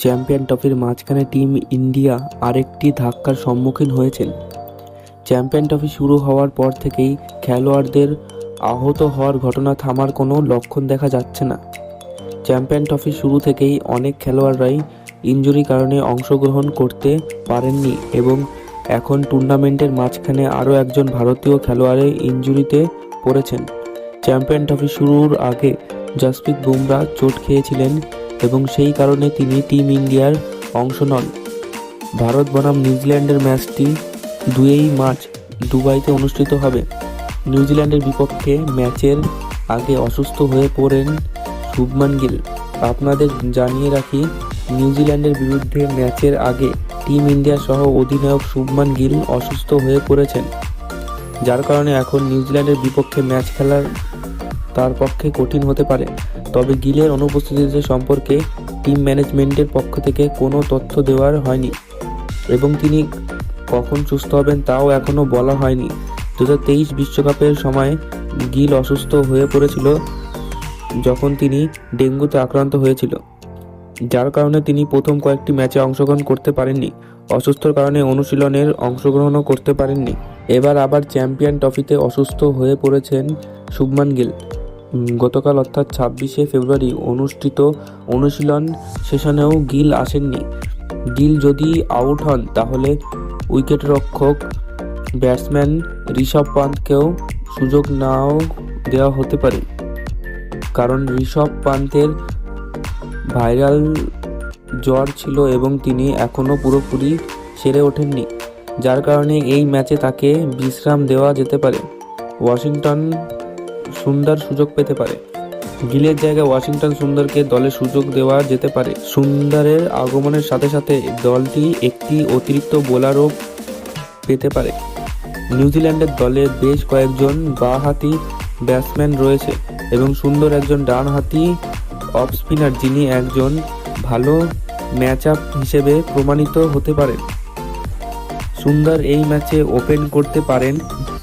Champion ট্রফির মাঝখানে team India আরেকটি ধাক্কার সম্মুখীন হয়েছেন। চ্যাম্পিয়ন ট্রফি শুরু হওয়ার পর থেকেই খেলোয়াড়দের আহত হওয়ার ঘটনা থামার কোনো লক্ষণ দেখা যাচ্ছে না। চ্যাম্পিয়ন ট্রফি শুরু থেকেই অনেক খেলোয়াড়রাই ইনজুরি কারণে অংশগ্রহণ করতে পারেননি এবং এখন টুর্নামেন্টের মাঝখানে আরও একজন ভারতীয় খেলোয়াড়ের ইনজুরিতে পড়েছেন। চ্যাম্পিয়ন ট্রফি শুরুর আগে জসপ্রীত বুমরা চোট খেয়েছিলেন এবং সেই কারণে তিনি টিম ইন্ডিয়ার অংশ নন। ভারত বনাম নিউজিল্যান্ডের ম্যাচটি দুয়েই মার্চ দুবাইতে অনুষ্ঠিত হবে। নিউজিল্যান্ডের বিপক্ষে ম্যাচের আগে অসুস্থ হয়ে পড়েন শুভমান গিল। আপনাদের জানিয়ে রাখি, নিউজিল্যান্ডের বিরুদ্ধে ম্যাচের আগে টিম ইন্ডিয়া সহ অধিনায়ক শুভমান গিল অসুস্থ হয়ে পড়েছেন। যার কারণে এখন নিউজিল্যান্ডের বিপক্ষে ম্যাচ খেলার তার পক্ষে কঠিন হতে পারে। তবে গিলের অনুপস্থিতিতে সম্পর্কে টিম ম্যানেজমেন্টের পক্ষ থেকে কোনো তথ্য দেওয়ার হয়নি এবং তিনি কখন সুস্থ হবেন তাও এখনও বলা হয়নি। দু তেইশ বিশ্বকাপের সময় গিল অসুস্থ হয়ে পড়েছিল যখন তিনি ডেঙ্গুতে আক্রান্ত হয়েছিল, যার কারণে তিনি প্রথম কয়েকটি ম্যাচে অংশগ্রহণ করতে পারেননি। অসুস্থর কারণে অনুশীলনের অংশগ্রহণও করতে পারেননি। এবার আবার চ্যাম্পিয়ন ট্রফিতে অসুস্থ হয়ে পড়েছেন শুভমান গিল। গতকাল অর্থাৎ ছাব্বিশে ফেব্রুয়ারি অনুষ্ঠিত অনুশীলন সেশনেও গিল আসেননি। গিল যদি আউট হন, তাহলে উইকেটরক্ষক ব্যাটসম্যান ঋষভ পান্তকেও সুযোগ নাও দেওয়া হতে পারে। কারণ ঋষভ পান্তের ভাইরাল জ্বর ছিল এবং তিনি এখনও পুরোপুরি সেরে ওঠেননি। যার কারণে এই ম্যাচে তাকে বিশ্রাম দেওয়া যেতে পারে। ওয়াশিংটন সুন্দর সুযোগ পেতে পারে। গিলের জায়গায় ওয়াশিংটন সুন্দরকে দলে সুযোগ দেওয়া যেতে পারে। সুন্দরের আগমনের সাথে সাথে দলটি একটি অতিরিক্ত বোলারও পেতে পারে। নিউজিল্যান্ডের দলে বেশ কয়েকজন বাঁহাতি ব্যাটসম্যান রয়েছে এবং সুন্দর একজন ডানহাতি অফ স্পিনার যিনি একজন ভালো ম্যাচ আপ হিসেবে প্রমাণিত হতে পারেন। সুন্দর এই ম্যাচে ওপেন করতে পারেন।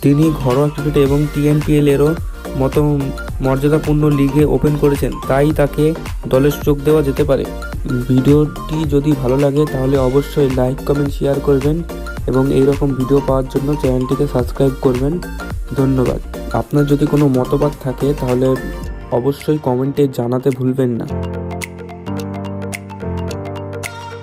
তিনি ঘরোয়া ক্রিকেটে এবং টিএনপিএল এরও মতো মর্যাদাপূর্ণ লিগে ওপেন করেছেন, তাই তাকে দলে সুযোগ দেওয়া যেতে পারে। ভিডিওটি যদি ভালো লাগে, তাহলে অবশ্যই লাইক কমেন্ট শেয়ার করবেন এবং এই রকম ভিডিও পাওয়ার জন্য চ্যানেলটিকে সাবস্ক্রাইব করবেন। ধন্যবাদ। আপনার যদি কোনো মতবাদ থাকে, তাহলে অবশ্যই কমেন্টে জানাতে ভুলবেন না।